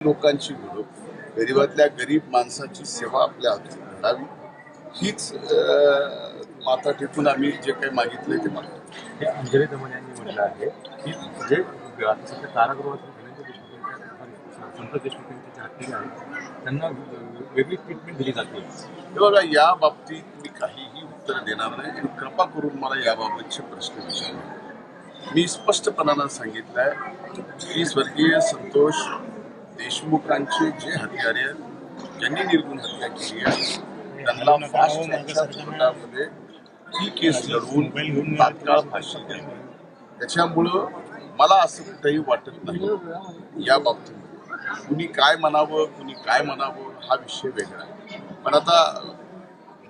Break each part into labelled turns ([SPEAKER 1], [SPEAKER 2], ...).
[SPEAKER 1] लोकांची घडो गरीबातल्या गरीब माणसाची सेवा आपल्या हातून घडावी हीच माता टेकून आम्ही जे काही मागितलंय ते मागतो
[SPEAKER 2] हे अंजली दमन यांनी म्हटलं आहे की जे आता सध्या आहेत त्यांना वेगळी ट्रीटमेंट दिली जाते.
[SPEAKER 1] हे बघा या बाबतीत मी काहीही उत्तर देणार नाही आणि कृपा करून मला याबाबतचे प्रश्न विचारले मी स्पष्टपणानं सांगितलंय की स्वर्गीय संतोष देशमुखांचे जे हत्यारे ज्यांनी निर्गुण हत्या केली आहे त्यांना फास्ट ट्रॅकच्या कोर्टामध्ये ही केस लढवून तात्काळ फाशी द्यावी. त्याच्यामुळं मला असं कुठंही वाटत नाही. या बाबतीत कुणी काय म्हणावं कुणी काय म्हणावं हा विषय वेगळा आहे. पण आता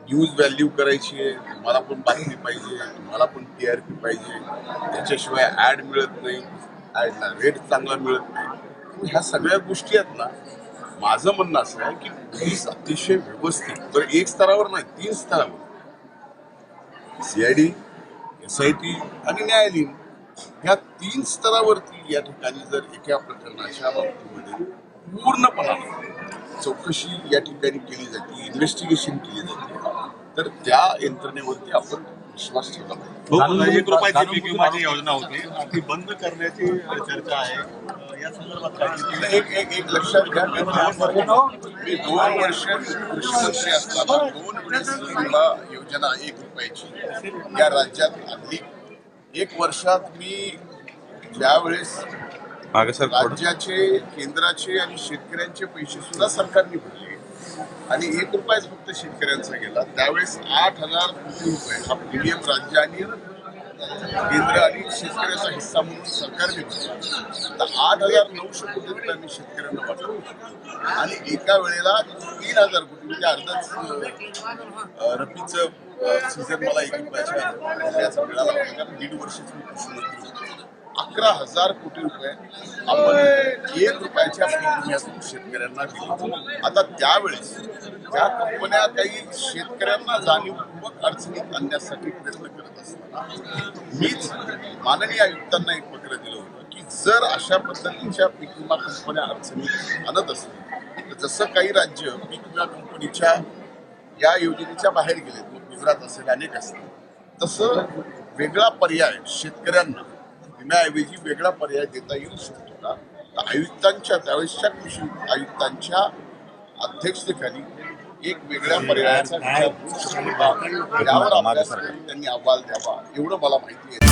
[SPEAKER 1] न्यूज व्हॅल्यू करायची आहे तुम्हाला पण बातमी पाहिजे तुम्हाला पण टी आर पी पाहिजे. त्याच्याशिवाय ॲड मिळत नाही ॲडला रेट चांगला मिळत नाही. ह्या सगळ्या गोष्टी आहेत ना माझं म्हणणं असं आहे की पोलीस अतिशय व्यवस्थित तर एक स्तरावर नाही तीन स्तरावर. सीआयडी एस आय टी आणि न्यायालयीन ह्या तीन स्तरावरती या ठिकाणी जर एका प्रकरणाच्या बाबतीमध्ये पूर्णपणाने चौकशी या ठिकाणी केली जाते इन्व्हेस्टिगेशन केली जाते तर त्या यंत्रणेवरती आपण विश्वास ठेवला पाहिजे.
[SPEAKER 3] एक रुपयाची पीक विमाची योजना होती. ती बंद करण्याची चर्चा आहे. या संदर्भात काय
[SPEAKER 1] एक एक एक लक्षात घ्या मी दोन वर्ष कृषी मंत्री असताना दोन वेळेस विमा योजना एक रुपयाची या राज्यात आणली. एक वर्षात मी ज्यावेळेस राज्याचे केंद्राचे आणि शेतकऱ्यांचे पैसे सुद्धा सरकारने भरले. आणि एक रुपयाच फक्त शेतकऱ्यांचा गेला. त्यावेळेस आठ हजार कोटी रुपये हा प्रीमियम राज्य आणि केंद्र आणि शेतकऱ्याचा हिस्सा म्हणून सरकारने भरला तर आठ हजार नऊशे कोटी रुपये मी शेतकऱ्यांना वाटतो आणि एका वेळेला तीन हजार कोटी म्हणजे अर्धच रब्बीचं सीझन मला एक रुपयाच्या मिळाला कारण दीड वर्षाची मी कृषी मंत्री अकरा हजार कोटी रुपये आपण एक रुपयाच्या पीक शेतकऱ्यांना दिली. आता त्यावेळेस ज्या कंपन्या काही शेतकऱ्यांना जाणीवपूर्वक अडचणीत आणण्यासाठी प्रयत्न करत असताना मीच माननीय आयुक्तांना एक पत्र दिलं होतं की जर अशा पद्धतीच्या पीक विमा कंपन्या अडचणीत आणत असतील तर जसं काही राज्य पीक विमा कंपनीच्या या योजनेच्या बाहेर गेलेत मग गुजरात असेल अनेक असतील तसं वेगळा पर्याय शेतकऱ्यांना विम्याऐवजी वेगळा पर्याय देता येऊ शकतो का? तर आयुक्तांच्या त्यावेळेसच्या कृषी आयुक्तांच्या अध्यक्षतेखाली एक वेगळ्या पर्यायाचा यावर आपल्यासाठी त्यांनी अहवाल द्यावा एवढं मला माहिती आहे.